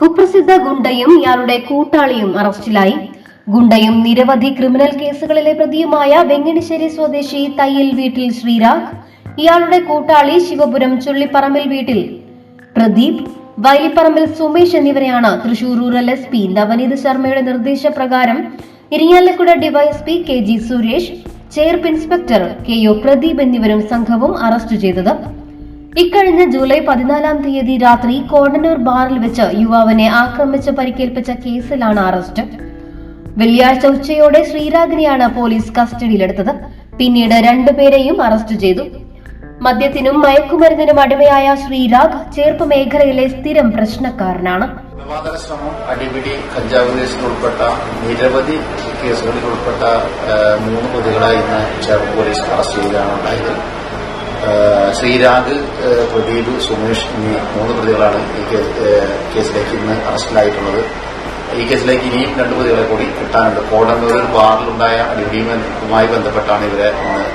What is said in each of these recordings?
കുപ്രസിദ്ധ ഗുണ്ടയും ഇയാളുടെ കൂട്ടാളിയും അറസ്റ്റിലായി. ഗുണ്ടയും നിരവധി ക്രിമിനൽ കേസുകളിലെ പ്രതിയുമായ വെങ്ങണിശ്ശേരി സ്വദേശി തയ്യൽ വീട്ടിൽ ശ്രീരാഗ് ഇയാളുടെ കൂട്ടാളി ശിവപുരം ചുള്ളിപ്പറമ്പിൽ വീട്ടിൽ പ്രദീപ് വൈലിപ്പറമ്പിൽ സുമേഷ് എന്നിവരെയാണ് Thrissur rural S P Navaneeth ശർമ്മയുടെ നിർദ്ദേശപ്രകാരം Irinjalakuda DYSP K G Suresh Cherpu inspector K O Pradeep എന്നിവരും സംഘവും അറസ്റ്റ് ചെയ്തത്. ഇക്കഴിഞ്ഞ ജൂലൈ പതിനാലാം തീയതി രാത്രി കോടന്നൂർ ബാറിൽ വെച്ച് യുവാവിനെ ആക്രമിച്ച് പരിക്കേൽപ്പിച്ച കേസിലാണ് അറസ്റ്റ്. വെള്ളിയാഴ്ച ഉച്ചയോടെ ശ്രീരാഗിനെയാണ് പോലീസ് കസ്റ്റഡിയിലെടുത്തത്. പിന്നീട് രണ്ടുപേരെയും അറസ്റ്റ് ചെയ്തു. മദ്യത്തിനും മയക്കുമരുന്നിനും അടിമയായ ശ്രീരാഗ് ചേർപ്പ് മേഖലയിലെ സ്ഥിരം പ്രശ്നക്കാരനാണ്. ശ്രമം അടിപിടി കഞ്ചാവ് കേസിൽ ഉൾപ്പെട്ട നിരവധി കേസുകളിൽ ഉൾപ്പെട്ട മൂന്ന് പ്രതികളായി ഇന്ന് ചേർപ്പ് പോലീസ് അറസ്റ്റ് ചെയ്യുകയാണ് ഉണ്ടായത് ശ്രീരാഗ് പ്രദീപ് സുമേഷ് എന്നീ മൂന്ന് പ്രതികളാണ് ഈ കേസിലേക്ക് ഇന്ന് അറസ്റ്റിലായിട്ടുള്ളത്. ഈ കേസിലേക്ക് ഇനിയും രണ്ട് പ്രതികളെ കൂടി കിട്ടാനുണ്ട്. കോടന്നൂരിൽ ബാറിലുണ്ടായ അടിപിടിയുമായി ബന്ധപ്പെട്ടാണ് ഇവരെ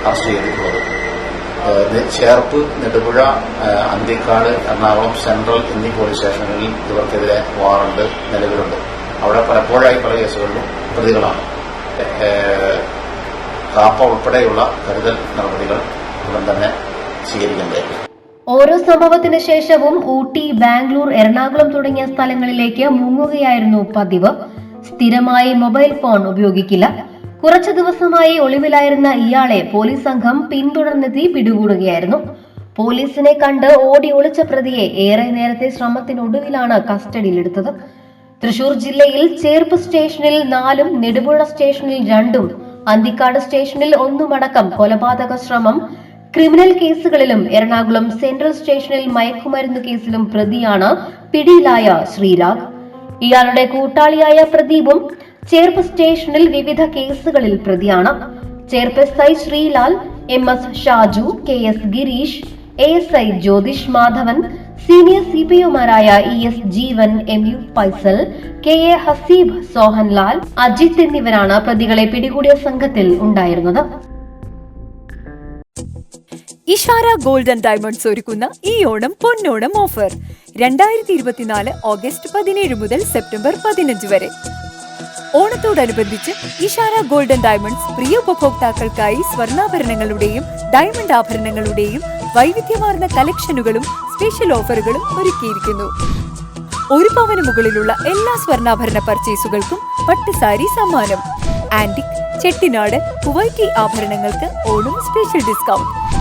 അറസ്റ്റ് ചെയ്തിട്ടുള്ളത്. ചേർപ്പ് നെടുപുഴ അന്തിക്കാട് എറണാകുളം സെൻട്രൽ എന്നീ പോലീസ് സ്റ്റേഷനുകളിൽ ഇവർക്കെതിരെ വാറണ്ട് നിലവിലുണ്ട്. അവിടെ പലപ്പോഴായി പല കേസുകളിലും പ്രതികളാണ്. കാപ്പ ഉൾപ്പെടെയുള്ള കരുതൽ നടപടികൾ ഉടൻ തന്നെ സ്വീകരിക്കേണ്ടതായിരിക്കും ഓരോ സംഭവത്തിന് ശേഷവും ഊട്ടി ബാംഗ്ലൂർ എറണാകുളം തുടങ്ങിയ സ്ഥലങ്ങളിലേക്ക് മുങ്ങുകയായിരുന്നു പതിവ്. സ്ഥിരമായി മൊബൈൽ ഫോൺ ഉപയോഗിക്കില്ല. കുറച്ചു ദിവസമായി ഒളിവിലായിരുന്ന ഇയാളെ പോലീസ് സംഘം പിന്തുടർന്നെത്തി പിടികൂടുകയായിരുന്നു. പോലീസിനെ കണ്ട് ഓടി ഒളിച്ച പ്രതിയെ ഏറെ നേരത്തെ ശ്രമത്തിനൊടുവിലാണ് കസ്റ്റഡിയിലെടുത്തത്. തൃശൂർ ജില്ലയിൽ ചേർപ്പ് സ്റ്റേഷനിൽ നാലും നെടുപുഴ സ്റ്റേഷനിൽ രണ്ടും അന്തിക്കാട് സ്റ്റേഷനിൽ ഒന്നുമടക്കം കൊലപാതക ശ്രമം ക്രിമിനൽ കേസുകളിലും എറണാകുളം സെൻട്രൽ സ്റ്റേഷനിൽ മയക്കുമരുന്ന് കേസിലും പ്രതിയാണ് പിടിയിലായ ശ്രീരാഗ്. ഇയാളുടെ കൂട്ടാളിയായ പ്രദീപും ചേർപ്പ് സ്റ്റേഷനിൽ വിവിധ കേസുകളിൽ പ്രതിയാണ്. Cherpu S I Sreelal M S Shaju K S Gireesh A S I Jyothish Madhavan senior C P ഒമാരായ E S Jeevan M U Faisal K A Haseeb Sohanlal Ajith എന്നിവരാണ് പ്രതികളെ പിടികൂടിയ സംഘത്തിൽ ഉണ്ടായിരുന്നത്. ഇഷാര ഗോൾഡ് ആൻഡ് ഡയമണ്ട്സ് ഒരുക്കുന്ന ഈ ഓണം പൊന്നോണം offer. രണ്ടായിരത്തി ഇരുപത്തിനാല് August പതിനേഴ് മുതൽ സെപ്റ്റംബർ പതിനഞ്ച് വരെ. ഓണത്തോടനുബന്ധിച്ച് ഇഷാര ഗോൾഡ് ആൻഡ് ഡയമണ്ട്സ് പ്രിയ ഉപഭോക്താക്കൾക്കായി സ്വർണാഭരണങ്ങളുടെയും ഡയമണ്ട് ആഭരണങ്ങളുടെയും വൈവിധ്യമാർന്ന കളക്ഷനുകളും സ്പെഷ്യൽ ഓഫറുകളും ഒരുക്കിയിരിക്കുന്നു. ഒരു പവന് മുകളിലുള്ള എല്ലാ സ്വർണാഭരണ പർച്ചേസുകൾക്കും പട്ടുസാരി സമ്മാനം. ആന്റിക് ചെട്ടിനാട് കുവൈറ്റി ആഭരണങ്ങൾക്ക് ഓണം സ്പെഷ്യൽ ഡിസ്കൗണ്ട്.